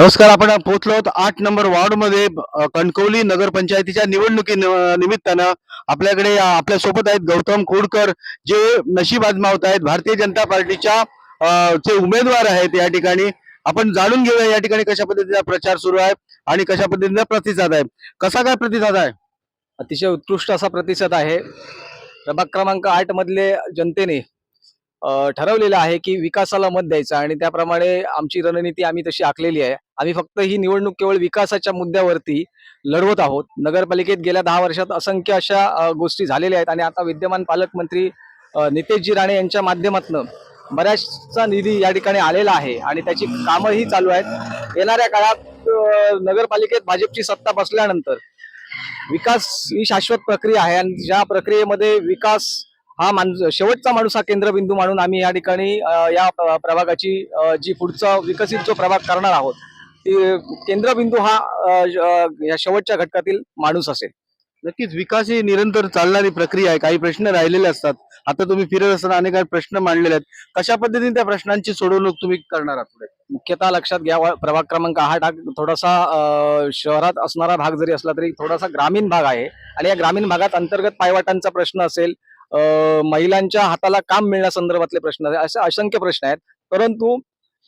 नमस्कार आपण पोहोचलो आहोत आठ नंबर वॉर्डमध्ये कणकवली नगरपंचायतीच्या निवडणुकी निमित्तानं आपल्याकडे आपल्यासोबत आहेत गौतम खोडकर जे नशीब आजमावत आहेत. भारतीय जनता पार्टीच्या जे उमेदवार आहेत या ठिकाणी. आपण जाणून घेऊया या ठिकाणी कशा पद्धतीचा प्रचार सुरू आहे आणि कशा पद्धतीचा प्रतिसाद आहे. कसा काय प्रतिसाद आहे? अतिशय उत्कृष्ट असा प्रतिसाद आहे. प्रभाग क्रमांक आठ मधले जनतेने ठरवलेलं आहे की विकासाला मत द्यायचं आणि त्याप्रमाणे आमची रणनीती आम्ही तशी आखलेली आहे. आम्ही फक्त ही निवडणूक केवळ विकासाच्या मुद्द्यावरती लढवत आहोत. नगरपालिकेत गेल्या दहा वर्षात असंख्य अशा गोष्टी झालेल्या आहेत आणि आता विद्यमान पालकमंत्री नितेशजी राणे यांच्या माध्यमातून बऱ्याचसा निधी या ठिकाणी आलेला आहे आणि त्याची कामंही चालू आहेत. येणाऱ्या काळात नगरपालिकेत भाजपची सत्ता बसल्यानंतर विकास ही शाश्वत प्रक्रिया आहे आणि ज्या प्रक्रियेमध्ये विकास हा माणूस शेवटचा माणूस हा केंद्रबिंदू मानून आम्ही या ठिकाणी या प्र- प्रभागाची जी पुढचा विकसित जो प्रभाग करणार आहोत ती केंद्रबिंदू हा या शेवटच्या घटकातील माणूस असेल. नक्कीच विकास ही निरंतर चालणारी प्रक्रिया आहे. काही प्रश्न राहिलेले असतात. आता तुम्ही फिरत असताना अनेक प्रश्न मांडलेले आहेत. कशा पद्धतीने त्या प्रश्नांची सोडवणूक तुम्ही करणार आहात पुढे? मुख्यतः लक्षात घ्या प्रभाग क्रमांक हा थोडासा अ, शहरात असणारा भाग जरी असला तरी थोडासा ग्रामीण भाग आहे. आणि या ग्रामीण भागात अंतर्गत पायवाटांचा प्रश्न असेल महिलांच्या हाताला काम मिळण्यासंदर्भातले प्रश्न असे असंख्य प्रश्न आहेत. परंतु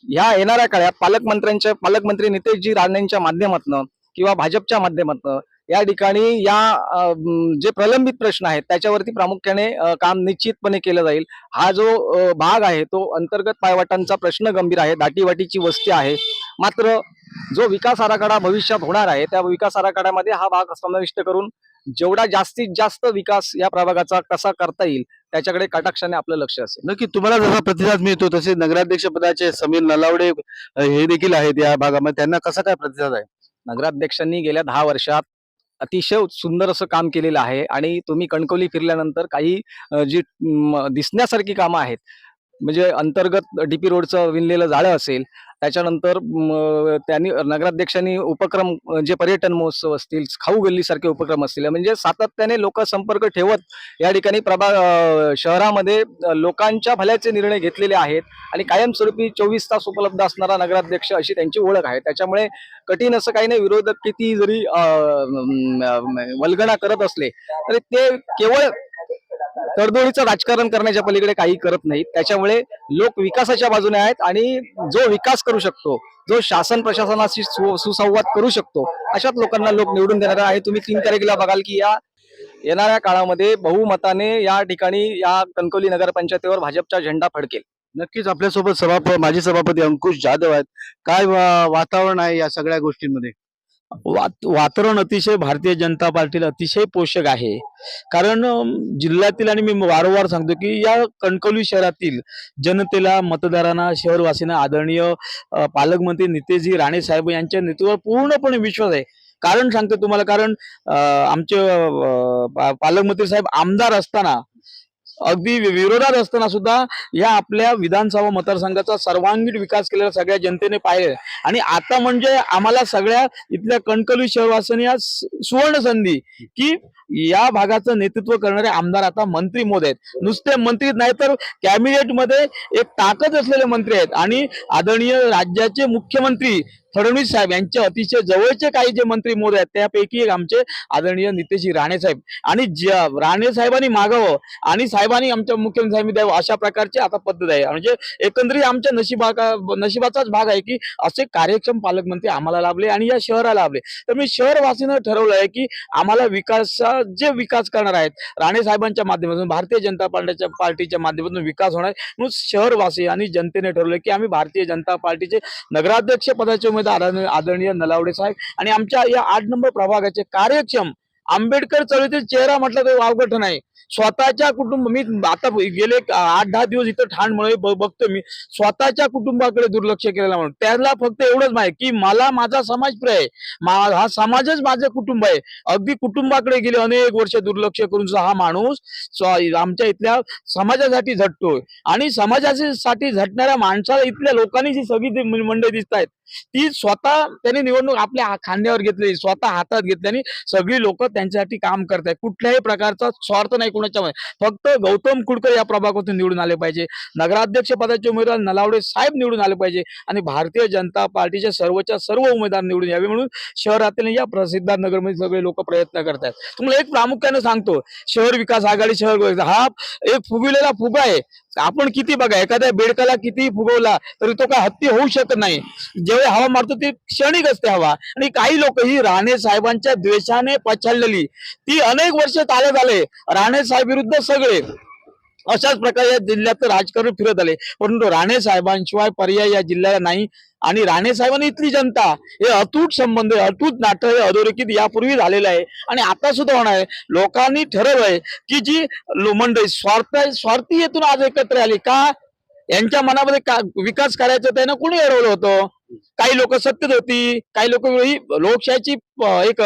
ह्या येणाऱ्या काळात पालकमंत्र्यांच्या पालकमंत्री नितेशजी राणेंच्या माध्यमातून किंवा भाजपच्या माध्यमातून या ठिकाणी या जे प्रलंबित प्रश्न आहेत त्याच्यावरती प्रामुख्याने काम निश्चितपणे केलं जाईल. हा जो भाग आहे तो अंतर्गत पायवाटांचा प्रश्न गंभीर आहे दाटीवाटीची वस्ती आहे. मात्र जो विकास आराखडा भविष्यात होणार आहे त्या विकास आराखड्यामध्ये हा भाग समाविष्ट करून जेवढा जास्तीत जास्त विकास या प्रभागाचा कसा करता येईल त्याच्याकडे कटाक्षाने आपलं लक्ष असेल. नक्की तुम्हाला जसा प्रतिसाद मिळतो तसे नगराध्यक्ष पदाचे समीर नलावडे हे देखील आहेत या भागामध्ये. त्यांना कसा काय प्रतिसाद आहे? नगराध्यक्षांनी गेल्या दहा वर्षात अतिशय सुंदर असं काम केलेलं आहे आणि तुम्ही कणकवली फिरल्यानंतर काही जी दिसण्यासारखी कामं आहेत म्हणजे अंतर्गत डीपी रोडचं विणलेलं जाळं असेल त्याच्यानंतर त्यांनी नगराध्यक्षांनी उपक्रम जे पर्यटन महोत्सव असतील खाऊ गल्लीसारखे उपक्रम असतील म्हणजे सातत्याने लोक संपर्क ठेवत या ठिकाणी प्रभा शहरामध्ये लोकांच्या भल्याचे निर्णय घेतलेले आहेत आणि कायमस्वरूपी चोवीस तास उपलब्ध असणारा नगराध्यक्ष अशी त्यांची ओळख आहे. त्याच्यामुळे कठीण असं काही नाही विरोधक किती जरी वल्गणा करत असले तरी ते केवळ तडजोडीचं राजकारण करण्याच्या पलीकडे काही करत नाहीत. त्याच्यामुळे लोक विकासाच्या बाजूने आहेत आणि जो विकास करू शकतो जो शासन प्रशासनाशी सु- सुसंवाद करू शकतो अशाच लोकांना लोक निवडून देणार आहे तुम्ही तीन तारखेला बघाल की या येणाऱ्या काळामध्ये बहुमताने या ठिकाणी या कणकवली नगरपंचायतीवर भाजपचा झेंडा फडकेल. नक्कीच आपल्यासोबत सभापती माजी सभापती अंकुश जाधव आहेत. काय वातावरण आहे या सगळ्या गोष्टींमध्ये? वातावरण अतिशय भारतीय जनता पार्टीला अतिशय पोषक आहे. कारण जिल्ह्यातील आणि मी वारंवार सांगतो की या कणकवली शहरातील जनतेला मतदारांना शहरवासींना आदरणीय पालकमंत्री नितेशजी राणे साहेब यांच्या नेतृत्वावर पूर्णपणे विश्वास आहे. कारण सांगतो तुम्हाला कारण आमचे पालकमंत्री साहेब आमदार असताना अगदी विरोधात असताना सुद्धा या आपल्या विधानसभा मतदारसंघाचा सर्वांगीण विकास केलेला सगळ्या जनतेने पाहिले आणि आता म्हणजे आम्हाला सगळ्या इथल्या कणकली शहरवासियांनी या सुवर्ण संधी की या भागाचं नेतृत्व करणारे आमदार आता मंत्री मोद आहेत. नुसते मंत्री नाही तर कॅबिनेटमध्ये एक ताकद असलेले मंत्री आहेत. आणि आदरणीय राज्याचे मुख्यमंत्री फडणवीस साहेब यांचे अतिशय जवळचे काही जे मंत्री मोद आहेत त्यापैकी एक आमचे आदरणीय नितेशजी राणे साहेब. आणि ज्या राणे साहेबांनी मागावं आणि साहेबांनी आमच्या मुख्यमंत्री साहेबांनी द्यावं अशा प्रकारची आता पद्धत आहे. म्हणजे एकंदरीत आमच्या नशिबा नशिबाचाच भाग आहे की असे कार्यक्षम पालकमंत्री आम्हाला लाभले आणि या शहराला लाभले. तर मी शहरवासीनं ठरवलं आहे की आम्हाला विकासा जे विकास करणार आहेत राणे साहेबांच्या माध्यमातून भारतीय जनता पार्टीच्या पार्टीच्या माध्यमातून विकास होणार आहे. म्हणून शहरवासी आणि जनतेने ठरवलं की आम्ही भारतीय जनता पार्टीचे नगराध्यक्ष पदाचे उमेदवार आदरणीय- आदरणीय नलावडे साहेब. आणि आमच्या या आठ नंबर प्रभागाचे कार्यक्षम आंबेडकर चळवळीतील चेहरा म्हटलं तर वावगठ नाही. स्वतःच्या कुटुंब मी आता गेले आठ दहा दिवस इथं ठाणमुळे बघतो मी. स्वतःच्या कुटुंबाकडे दुर्लक्ष केलेला म्हणून. त्याला फक्त एवढंच माहिती की मला माझा समाज प्रिय आहे. मा- हा समाजच माझं कुटुंब आहे. अगदी कुटुंबाकडे गेले अनेक वर्ष दुर्लक्ष करून हा माणूस आमच्या इथल्या समाजासाठी झटतोय. आणि समाजासाठी झटणाऱ्या माणसाला इथल्या लोकांनी जी सगळी मंडळी दिसत आहेत. ती स्वतः त्यांनी निवडणूक आपल्या खांद्यावर घेतली स्वतः हातात घेतल्याने सगळी लोक त्यांच्यासाठी काम करतायत. कुठल्याही प्रकारचा स्वार्थ नाही. कुणाच्या फक्त गौतम कुडकर या प्रभागातून निवडून आले पाहिजे. नगराध्यक्ष पदाचे उमेदवार नलावडे साहेब निवडून आले पाहिजे आणि भारतीय जनता पार्टीचे सर्वच्या सर्व उमेदवार निवडून यावे म्हणून शहरातील या प्रसिद्ध नगरमध्ये सगळे लोक प्रयत्न करतात तुम्हाला एक प्रामुख्याने सांगतो शहर विकास आघाडी शहर हा एक फुगविलेला फुगा आहे. आपण किती बघा एखाद्या बेडकाला किती फुगवला तरी तो काय हत्ती होऊ शकत नाही. जेव्हा हवा मारतो ती क्षणिक असते हवा. आणि काही लोक ही राणे साहेबांच्या द्वेषाने पछाडलेली. ती अनेक वर्ष चालत झाले. राणे साहेब विरुद्ध सगळे अशाच प्रकारे या जिल्ह्यात राजकारण फिरत आले. परंतु राणे साहेबांशिवाय पर्याय या जिल्ह्याला नाही आणि राणे साहेबांनी इथली जनता हे अतूट संबंध आहे, अतूट नाटक हे अधोरेखित यापूर्वी झालेलं आहे. आणि आता सुद्धा होणार आहे. लोकांनी ठरवलंय की जी मंडळी स्वार्थ स्वार्थी येथून आज एकत्र आली का? यांच्या मनामध्ये का विकास करायचा त्यांना कोणी अडवलं होतं? काही लोक सत्तेत होती काही लोक लोकशाहीची एक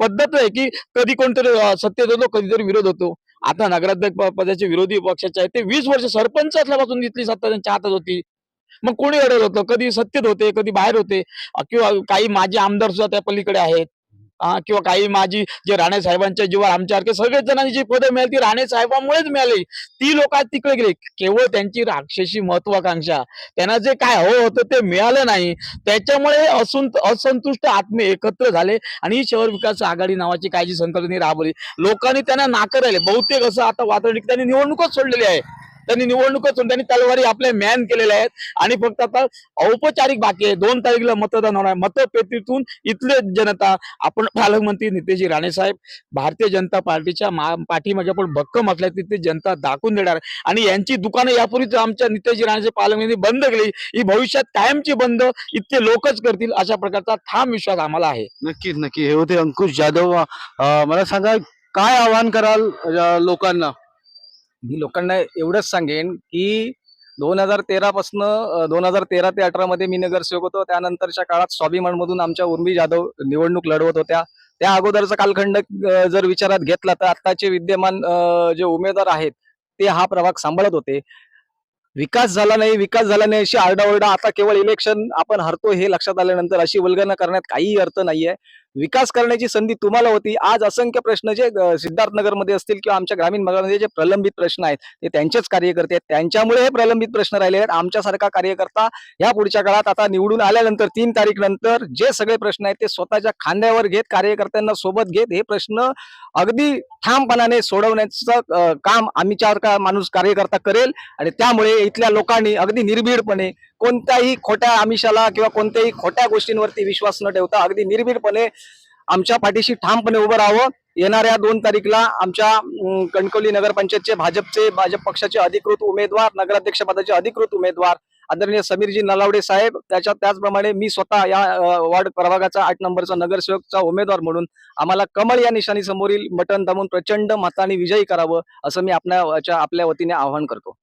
पद्धत आहे की कधी कोणतरी सत्तेत होतो कधीतरी विरोध होतो. आता नगराध्यक्ष पदाचे विरोधी पक्षाचे आहेत ते वीस वर्ष सरपंच असल्यापासून इथली सत्ता त्यांच्या हातात होती. मग कोणी अडवलं होतं? कधी सत्तेत होते कधी बाहेर होते. किंवा काही माजी आमदार सुद्धा त्या पलीकडे आहेत. किंवा काही माझी जे राणे साहेबांच्या जीवावर आमच्यासारखे सगळेच जणांनी जी पदं मिळाली ती राणे साहेबांमुळेच मिळाली. ती लोक तिकडे गेले. केवळ त्यांची राक्षसी महत्वाकांक्षा. त्यांना जे काय हवं होतं ते मिळालं नाही. त्याच्यामुळे असुंत असंतुष्ट आत्मे एकत्र झाले आणि ही शहर विकास आघाडी नावाची काय जी संकल्पना राबवली. लोकांनी त्यांना नाकारले बहुतेक असं आता वातावरण त्यांनी निवडणूकच सोडलेली आहे. त्यांनी निवडणूकच त्यांनी तलवारी आपल्या मॅन केलेल्या आहेत. आणि फक्त आता औपचारिक बाकी आहे. दोन तारीखला मतदान होणार आहे. मतपेटीतून इथले जनता आपण पालकमंत्री नितेशजी राणे साहेब भारतीय जनता पार्टीच्या पाठीमागे आपण भक्कम असल्या तिथे जनता दाखवून देणार आणि यांची दुकानं यापूर्वीच आमच्या नितेशजी राणेचे पालकमंत्री बंद केली. ही भविष्यात कायमची बंद. इथले लोकच करतील अशा प्रकारचा ठाम विश्वास आम्हाला आहे. नक्कीच नक्की हे होते अंकुश जाधव. मला सांगा काय आवाहन कराल लोकांना? मी लोकांना एवढंच सांगेन की दोन हजार तेरापासनं दोन हजार तेरा ते अठरा मध्ये मी नगरसेवक होतो. त्यानंतरच्या काळात स्वाभिमानमधून आमच्या उर्मी जाधव निवडणूक लढवत होत्या. त्या अगोदरचा कालखंड जर विचारात घेतला तर आताचे विद्यमान जे उमेदवार आहेत ते हा प्रभाग सांभाळत होते. विकास झाला नाही विकास झाला नाही अशी आरडाओरडा आता केवळ इलेक्शन आपण हरतो हे लक्षात आल्यानंतर अशी वल्गना करण्यात काहीही अर्थ नाहीये. विकास करण्याची संधी तुम्हाला होती. आज असंख्य प्रश्न जे सिद्धार्थनगरमध्ये असतील किंवा आमच्या ग्रामीण भागामध्ये जे प्रलंबित प्रश्न आहेत ते त्यांचेच कार्यकर्ते आहेत. त्यांच्यामुळे हे प्रलंबित प्रश्न राहिले आहेत. आमच्यासारखा कार्यकर्ता या पुढच्या काळात आता निवडून आल्यानंतर तीन तारीख नंतर जे सगळे प्रश्न आहेत ते स्वतःच्या खांद्यावर घेत कार्यकर्त्यांना सोबत घेत हे प्रश्न अगदी ठामपणाने सोडवण्याचं काम आम्ही चार का माणूस कार्यकर्ता करेल. आणि त्यामुळे इथल्या लोकांनी अगदी निर्भीडपणे कोणत्याही खोट्या आमिषाला किंवा कोणत्याही खोट्या गोष्टींवरती विश्वास न ठेवता अगदी निर्भीडपणे आमच्या पाठीशी ठामपणे उभं राहावं. येणाऱ्या दोन तारीखला आमच्या कणकवली नगरपंचायतचे भाजपचे भाजप पक्षाचे अधिकृत उमेदवार नगराध्यक्ष पदाचे अधिकृत उमेदवार आदरणीय समीरजी नलावडे साहेब. त्याच्या त्याचप्रमाणे मी स्वतः या वॉर्ड वार्ड प्रभागाचा आठ नंबरचा नगरसेवकचा उमेदवार म्हणून आम्हाला कमळ या निशाणी समोरील बटन दाबून प्रचंड मताने विजयी करावं असं मी आपल्या आपल्या वतीने आवाहन करतो.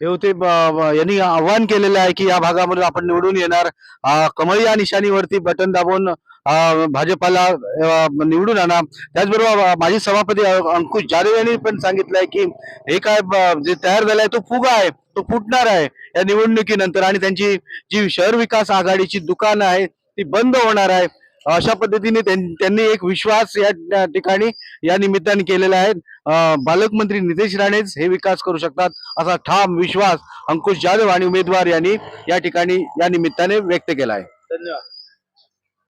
हे होते यांनी आव्हान केलेलं आहे की या भागामध्ये आपण निवडून येणार. कमळ या निशाणीवरती बटन दाबून भाजपाला निवडून आणा. त्याचबरोबर माजी सभापती अंकुश जाधव यांनी पण सांगितलंय की हे काय जे तयार झालाय तो फुगा आहे तो फुटणार आहे या निवडणुकीनंतर आणि त्यांची जी शहर विकास आघाडीची दुकानं आहे ती बंद होणार आहे. अशा पद्धतीने त्यां- त्यांनी एक विश्वास या ठिकाणी या निमित्ताने केलेला आहे. बालकमंत्री पालकमंत्री नितेश राणेच हे विकास करू शकतात असा ठाम विश्वास अंकुश जाधव आणि उमेदवार यांनी या ठिकाणी या निमित्ताने व्यक्त केला आहे. धन्यवाद.